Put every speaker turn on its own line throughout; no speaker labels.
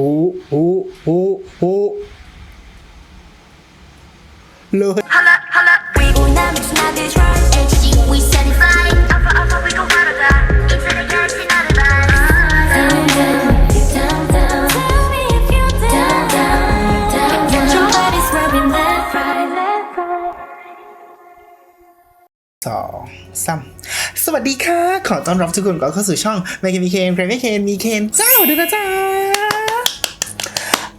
หูหูหูหูเลย
Holla, holla, we will never not this right. HG, we set it fly. Alpha, alpha, we gon' ride or die. Into the galaxy, not a lie. Down, down, down, down. Tell me if you're down, down, down, down. Your body's rubbing left, right, left, right.
สองสามสวัสดีค่ะ ขอต้อนรับทุกคนก็เข้าสู่ช่องแมคเคนมีเคนแกรมเคนมีเคนเจ้าด้วยนะจ๊ะ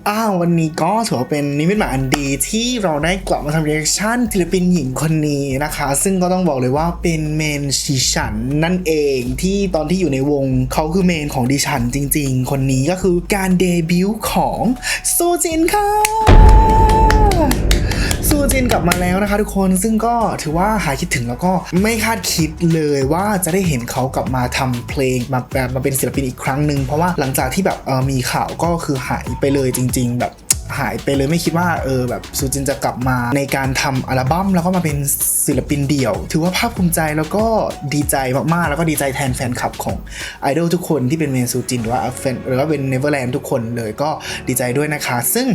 อ้าววันนี้ก็ถือว่าเป็นนิมิตหมายอันดีที่เราได้กลับมาทำเรีแอคชั่นศิลปินหญิงคนนี้นะคะ ซึ่งก็ต้องบอกเลยว่าเป็นเมนดิฉันนั่นเองที่ตอนที่อยู่ในวงเขาคือเมนของดิฉันจริง ๆ คนนี้ก็คือการเดบิวต์ของซูจินค่ะ จินกลับมาแล้วนะคะทุกคนซึ่งก็ถือว่าหายคิดถึงแล้วก็ไม่คาดคิดเลยว่าจะได้เห็นเขากลับมาทำเพลงมาแบบมาเป็นศิลปินอีกครั้งหนึ่งเพราะว่าหลังจากที่แบบเออมีข่าวก็คือหายไปเลยจริง ๆ แบบ หายไปเลยไม่คิดว่าเออแบบซูจินจะกลับมาในการทำอัลบั้มแล้วก็มาเป็นศิลปินเดี่ยว ถือว่าภาคภูมิใจแล้วก็ดีใจมากๆ แล้วก็ดีใจแทนแฟนคลับของไอดอลทุกคนที่เป็นเมนซูจินหรือว่าแฟนหรือว่าเป็นเนเวอร์แลนด์ทุกคนเลยก็ดีใจด้วยนะคะ ซึ่ง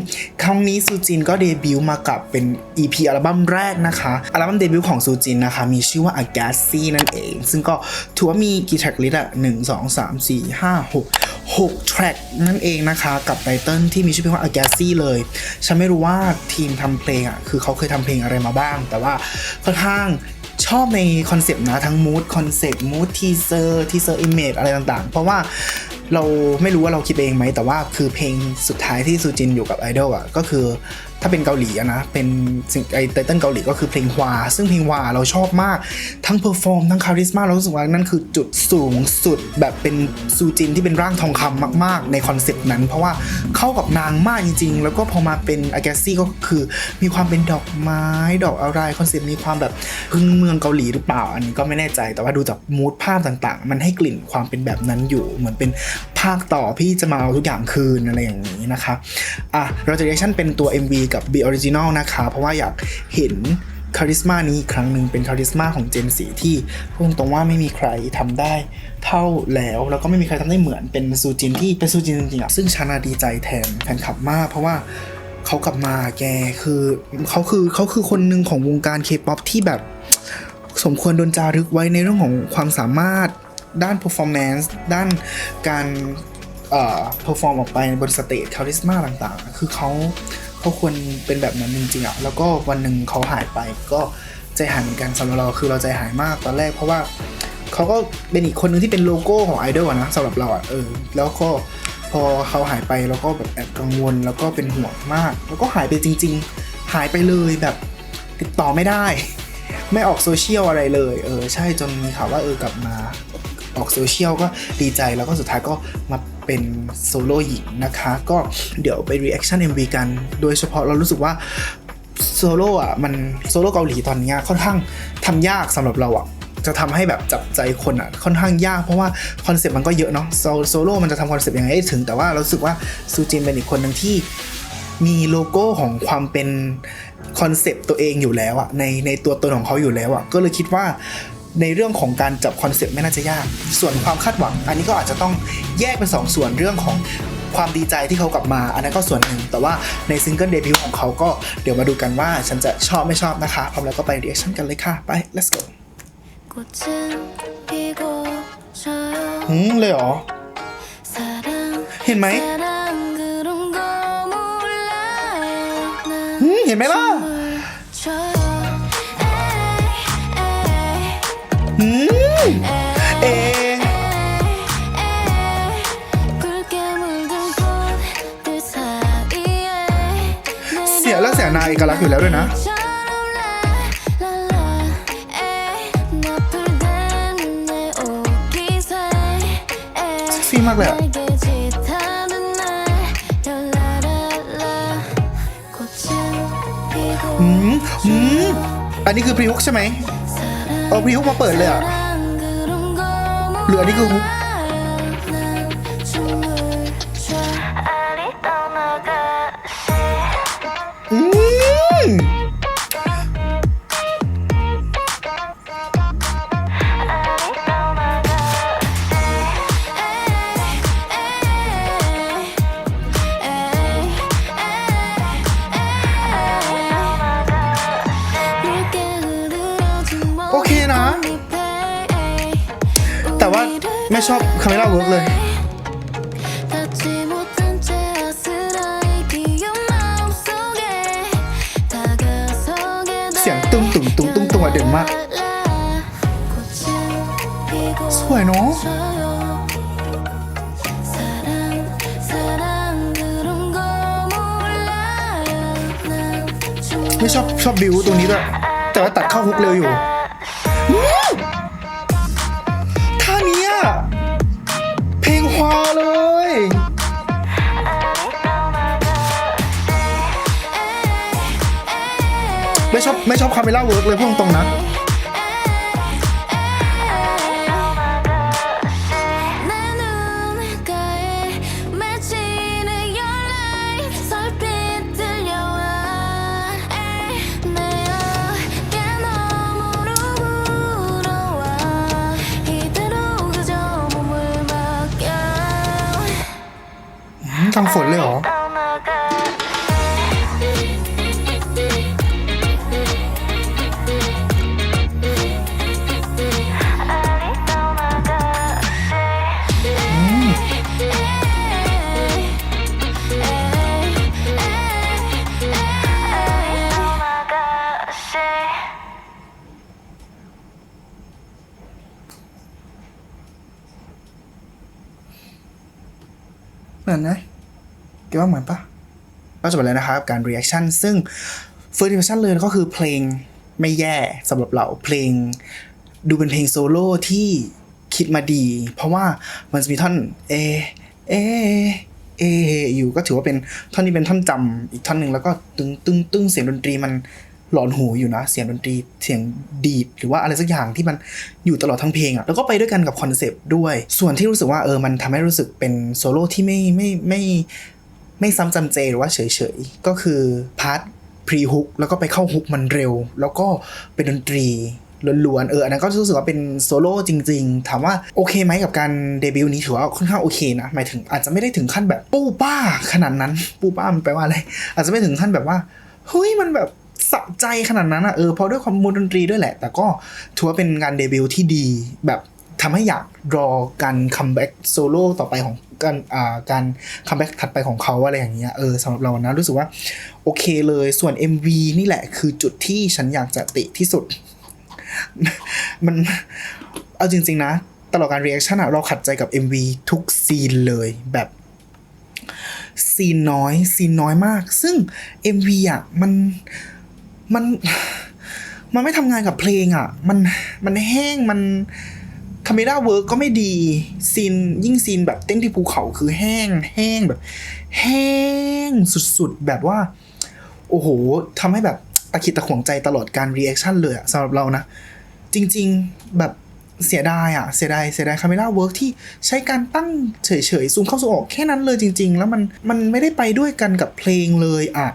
ครั้งนี้ซูจินก็เดบิวต์มากับเป็น EP อัลบั้มแรกนะคะอัลบั้มเดบิวต์ของซูจินนะคะมีชื่อว่า a g a s s i นั่นเอง ซึ่งก็ถือว่ามีกี่แทร็กลิสต์อะหนึ่งสองสามสี่ห้าหกหกแทร็กนั่นเองนะคะ กับไตเติ้ลที่มีชื่อเพลงว่า a g a s s i เลยฉันไม่รู้ว่าทีมทำเพลงอะคือเขาเคยทำเพลงอะไรมาบ้าง แต่ว่าค่อนข้างชอบในคอนเซปต์นะทั้งมูดคอนเซปต์มูดทีเซอร์ทีเซอร์อิมเมจอะไรต่างๆ เพราะว่าเราไม่รู้ว่าเราคิดเองไหม แต่ว่าคือเพลงสุดท้ายที่ซูจินอยู่กับไอดอลอะก็คือถ้าเป็นเกาหลีอะนะ เป็นไอไตเติ้ลเกาหลีก็คือเพลงฮวา ซึ่งเพลงฮวาเราชอบมาก ทั้งเพอร์ฟอร์มทั้งคาริสมาเรารู้สึกว่านั่นคือจุดสูงสุดแบบเป็นซูจินที่เป็นร่างทองคำมาก ๆ ในคอนเซปต์นั้น เพราะว่าเข้ากับนางมากจริง ๆ แล้วก็พอมาเป็นอ g กซี่ก็คือมีความเป็นดอกไม้ดอกอะไรคอนเซปต์มีความแบบพึ่งเมืองเกาหลีหรือเปล่า อันนี้ก็ไม่แน่ใจ แต่ว่าดูจากมูดภาพต่าง ๆ มันให้กลิ่นความเป็นแบบนั้นอยู่เหมือนเป็นาคต่อพี่จะมาเอาทุกอย่างคืนอะไรอย่างนี้นะคะอะเราจะเรียกชั่นเป็นตัว MV กับ B Original นะคะ เพราะว่าอยากเห็นคาริสมานี้อีกครั้งหนึ่งเป็นคาริสมาของเจนสีที่พูดตรงว่าไม่มีใครทำได้เท่าแล้ว แล้วก็ไม่มีใครทำได้เหมือนเป็นซูจินที่เป็นซูจินจริงๆอะซึ่งชานาดีใจแทนแฟนคลับมาก เพราะว่าเขากลับมาแกคือเขาคือเขาคือคนหนึ่งของวงการเคป๊อปที่แบบ สมควรโดนจารึกไว้ในเรื่องของความสามารถ ด้าน performance ด้านการเอ่อ perform ออกไปบนสเตจคาริสมาต่างๆ คือเขาเขาควรเป็นแบบนั้นจริงๆอะแล้วก็วันหนึ่งเขาหายไปก็ใจหายเหมือนกันสำหรับเราคือเราใจหายมากตอนแรกเพราะว่าเขาก็เป็นอีกคนนึงที่เป็นโลโก้ของไอดอลนะสำหรับเราอะเออแล้วก็พอเขาหายไปเราก็แบบแอบกังวลแล้วก็เป็นห่วงมาก แล้วก็หายไปจริง ๆ หายไปเลยแบบติดต่อไม่ได้ ไม่ออกโซเชียลอะไรเลย เออ ใช่จนมีข่าวว่าเออกลับมา ออกโซเชียลก็ดีใจแล้วก็สุดท้ายก็มาเป็นโซโล่หญิงนะคะ ก็เดี๋ยวไป reaction MV กัน โดยเฉพาะเรารู้สึกว่าโซโล่อะมันโซโล่เกาหลีตอนนี้ค่อนข้างทำยากสำหรับเราอะจะทำให้แบบจับใจคนอะค่อนข้างยากเพราะว่าคอนเซปต์มันก็เยอะเนาะโซโล่มันจะทำคอนเซปต์ยังไงให้ถึง แต่ว่าเราสึกว่าซูจินเป็นอีกคนหนึ่งที่มีโลโก้ของความเป็นคอนเซปต์ตัวเองอยู่แล้วอะในในตัวตนของเขาอยู่แล้วอะก็เลยคิดว่า ในเรื่องของการจับคอนเซ็ปต์ไม่น่าจะยาก ส่วนความคาดหวัง อันนี้ก็อาจจะต้องแยกเป็น2สส่วนเรื่องของความดีใจที่เขากลับมา อันนั้นก็ส่วนหนึ่ง แต่ว่าในซิงเกิลเดบิวต์ของเขาก็เดี๋ยวมาดูกันว่าฉันจะชอบไม่ชอบนะคะพร้อมแล้วก็ไปเรียกชั่นกันเลยค่ะไป let's go หืมเลยหรอ เห็นไหมอืมเห็นไหมล่ะ นาเอกลักษณ์อยู่แล้วด้วยนะซ็กซี่มากเลยอืมอืมอันนี้คือพรีฮุกใช่ไหมเอาพรีฮุกมาเปิดเลยอะหรืออันนี้คือฮุก ชอบคาเมล่าเวิร์กเลยเสียงตุ้มตุ้มตุ้มตุ้มตุ้มเด่นมาก สวยเนาะไม่ชอบชอบบิวตัวนี้ด้วยแต่ว่าตัดเข้าฮุกเร็วอยู่ ไม่ชอบไม่ชอบคาเมล่าเวิร์กเลยพูดตรงๆนะ ทางฝนเลยเหรอ เหมือนนะแกว่าเหมือนปะก็จบไปแล้วนะครับการ reaction ซึ่ง first impression เลยก็คือเพลงไม่แย่สำหรับเราเพลง ดูเป็นเพลงโซโล่ที่คิดมาดี เพราะว่ามันจะมีท่อนเอเอเออยู่ก็ถือว่าเป็นท่อนนี้เป็นท่อนจำอีกท่อนหนึ่งแล้วก็ตึงตึงตึงเสียงดนตรีมัน หลอนหูอยู่นะ เสียงดนตรีเสียงดีดหรือว่าอะไรสักอย่างที่มันอยู่ตลอดทั้งเพลงอะ่ะแล้วก็ไปด้วยกันกับคอนเซปต์ด้วย ส่วนที่รู้สึกว่าเออมันทำให้รู้สึกเป็นโซโล่ที่ไม่ไม่ไม่ไม่ซ้ำจำเจหรือว่าเฉยๆ ก็คือพาร์ทพรีฮุกแล้วก็ไปเข้าฮุกมันเร็ว แล้วก็เป็นดนตรีล้วนๆเอออันนั้นก็รู้สึกว่าเป็นโซโล่จริง ๆ ถามว่าโอเคไหมกับการเดบิวต์นี้ถือว่าค่อนข้างโอเคนะ หมายถึงอาจจะไม่ได้ถึงขั้นแบบปู้ป้าขนาดนั้น ปู้ป้ามันแปลว่าอะไร อาจจะไม่ถึงขั้นแบบว่าเฮ้ยมันแบบ สะใจขนาดนั้นอะเออเพราะด้วยความมูลดนตรีด้วยแหละ แต่ก็ถือว่าเป็นการเดบิวต์ที่ดีแบบทำให้อยากรอการคัมแบ็กโซโล่ต่อไปของการอ่าการคัมแบ็กถัดไปของเขาอะไรอย่างเงี้ยเออสำหรับเรานะรู้สึกว่าโอเคเลยส่วน MV นี่แหละคือจุดที่ฉันอยากจะติที่สุด มันเอาจริง ๆ นะ ตลอดการรีแอคชั่นอะเราขัดใจกับ MV ทุกซีนเลยแบบซีนน้อยซีนน้อยมาก ซึ่ง MV อะมัน มันมันไม่ทำงานกับเพลงอะมันมันแห้งมันคาเมราเวิร์กก็ไม่ดีซีนยิ่งซีนแบบเต้นที่ภูเขาคือแห้ง แห้งแบบ แห้งสุดๆ แบบว่า โอ้โหทำให้แบบตะขิดตะขวงใจตลอดการรีแอคชั่นเลยอะสำหรับเรานะ จริงๆแบบเสียดายอะเสียดายเสียดายคาเมราเวิร์กที่ใช้การตั้งเฉยๆซูมเข้าซูมออกแค่นั้นเลยจริง ๆ แล้วมันมันไม่ได้ไปด้วยกันกับเพลงเลยอะ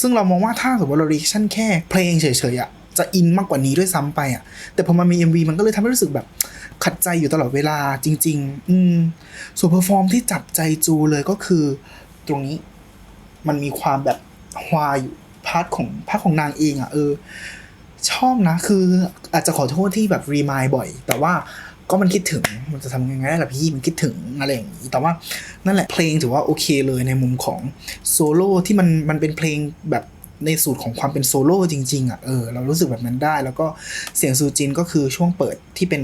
ซึ่งเรามองว่าถ้าสมมติเรารีแอคชั่นแค่เพลงเฉยๆอะจะอินมากกว่านี้ด้วยซ้ำไปอะแต่พอมันมี MV มันก็เลยทำให้รู้สึกแบบขัดใจอยู่ตลอดเวลาจริง ๆ อืมส่วนเพอร์ฟอร์มที่จับใจจูเลยก็คือ ตรงนี้มันมีความแบบฮวาอยู่พาร์ทของพาร์ทของนางเองอะเออชอบนะคืออาจจะขอโทษที่แบบรีมายบ่อย แต่ว่า ก็มันคิดถึงมันจะทำยังไงได้ล่ะพี่มันคิดถึงอะไรอย่างนี้แต่ว่านั่นแหละเพลงถือว่าโอเคเลยในมุมของโซโล่ที่มันมันเป็นเพลงแบบในสูตรของความเป็นโซโล่จริง ๆอะเออเรารู้สึกแบบนั้นได้ แล้วก็เสียงซูจินก็คือช่วงเปิดที่เป็น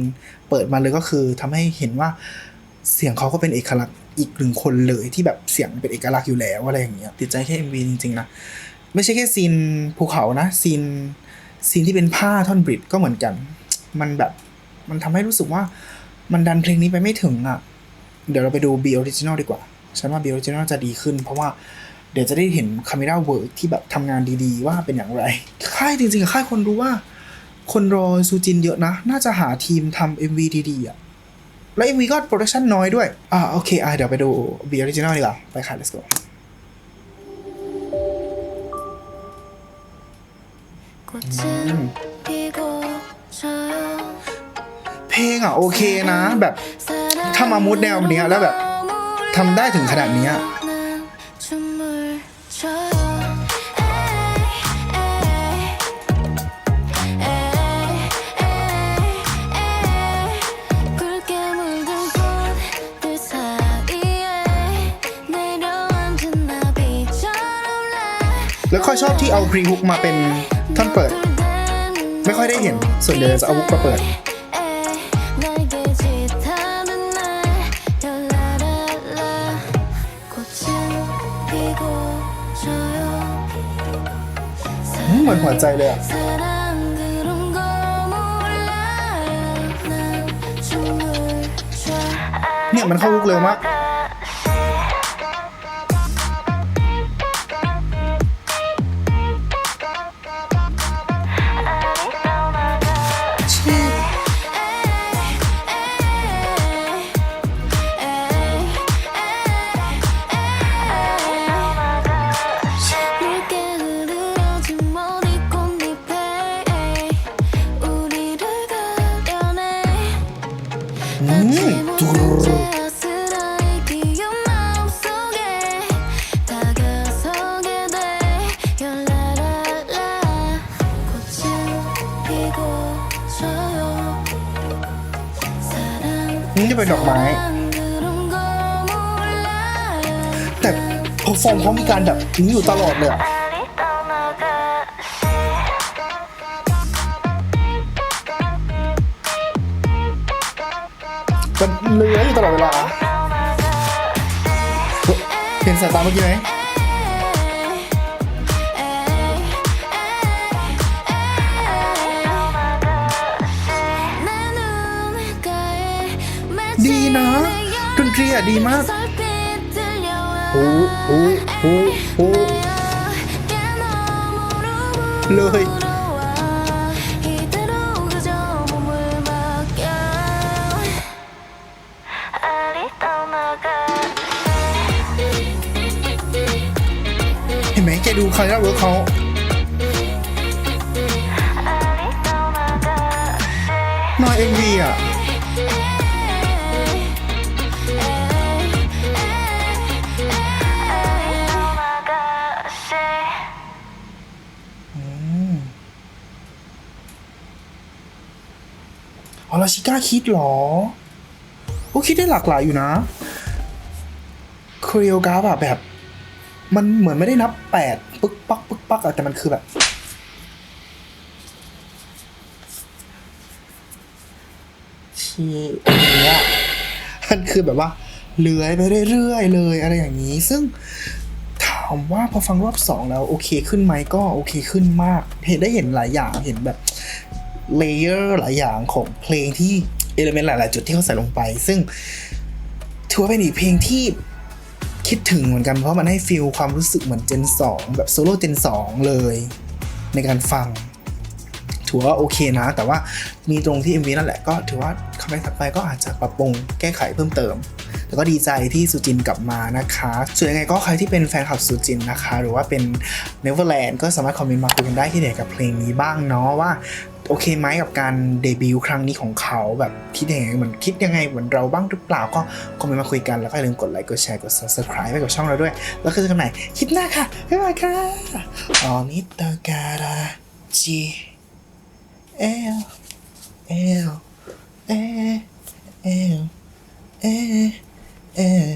เปิดมาเลยก็คือทำให้เห็นว่าเสียงเขาก็เป็นเอกลักษณ์อีกหนึ่งคนเลยที่แบบเสียงเป็นเอกลักษณ์อยู่แล้วอะไรอย่างเงี้ยติดใจแค่ MV จริงๆนะไม่ใช่แค่ซีนภูเขานะซีนซีนที่เป็นผ้าท่อนบริดก็เหมือนกัน มันแบบ มันทำให้รู้สึกว่ามันดันเพลงนี้ไปไม่ถึงอะ เดี๋ยวเราไปดู B Original ดีกว่า ฉันว่า B Original จะดีขึ้น เพราะว่าเดี๋ยวจะได้เห็นคาเมราเวิร์กที่แบบทำงานดีๆ ว่าเป็นอย่างไร ค่ายจริงๆ ค่ายคนรู้ว่า คนรอซูจินเยอะนะ น่าจะหาทีมทำ MV ดีๆอะ แล้ว MV ก็โปรดักชั่นน้อยด้วย อ่าโอเค อ่าเดี๋ยวไปดู B Original ดีกว่า ไปค่ะ let's go
꽃은
พลงอะโอเคนะ แบบ
ถ้ามามูดแนวนี้แล้วแบบ
ทำได้ถึงขนาดนี้แล้วค่อยชอบที่เอาพรีฮุกมาเป็นท่อนเปิด ไม่ค่อยได้เห็นส่วนใหญ่จะเอาฮุกมาเปิด มือนหัวใจเลยอะเนี่ยมันเข้าลุกเร็วมาก นี่จะเป็นดอกไม้ แต่พอฟอร์มเขามีการแบบนี้อยู่ตลอดเลยอะ เลื้อยอยู่ตลอดเวลา เห็นสายตาเมื่อกี้ไหมดีนะดนตรีอะดีมากโอ้โหโอ้โหเลยาราเวิร์กเขานอยเอ็มวีอะอ๋อแล้วชิก้าคิดเหรอโอ้คิดได้หลากหลายอยู่นะคเรียกราฟอะแบบ มันเหมือนไม่ได้นับแปด ปักอะแต่มันคือแบบ ชีเนี่ยมันคือแบบว่าเลื้อยไปเรื่อยๆเลยอะไรอย่างนี้ ซึ่งถามว่าพอฟังรอบสองแล้วโอเคขึ้นไหมก็โอเคขึ้นมาก เห็นได้เห็นหลายอย่างเห็นแบบเลเยอร์หลายอย่างของเพลงที่เอลเมนต์หลาย ๆ จุดที่เขาใส่ลงไป ซึ่งถือว่าเป็นอีกเพลงที่ คิดถึงเหมือนกันเพราะมันให้ฟีลความรู้สึกเหมือนเจน 2 แบบโซโล่เจน 2 เลย ในการฟัง ถือว่าโอเคนะ แต่ว่ามีตรงที่ MV นั่นแหละก็ถือว่าคำแนะนำไปก็อาจจะปรับปรุงแก้ไขเพิ่มเติม แต่ก็ดีใจที่สุจินกลับมานะคะ ส่วนยังไงก็ใครที่เป็นแฟนคลับสุจินนะคะ หรือว่าเป็น Neverland ก็สามารถคอมเมนต์มาคุยกันได้ที่ไหนกับเพลงนี้บ้างเนาะว่าโอเคไหมกับการเดบิวต์ครั้งนี้ของเขาแบบคิดยังไงเหมือนคิดยังไงเหมือนเราบ้างหรือเปล่าก็คอมเมนต์มาคุยกันแล้วก็อย่าลืมกดไลค์กดแชร์กด subscribe ให้กับช่องเราด้วย แล้วก็เจอกันใหม่คลิปหน้าค่ะ บ๊ายบายค่ะออนิตาการาจีเอลเอลเอเอล เอเอ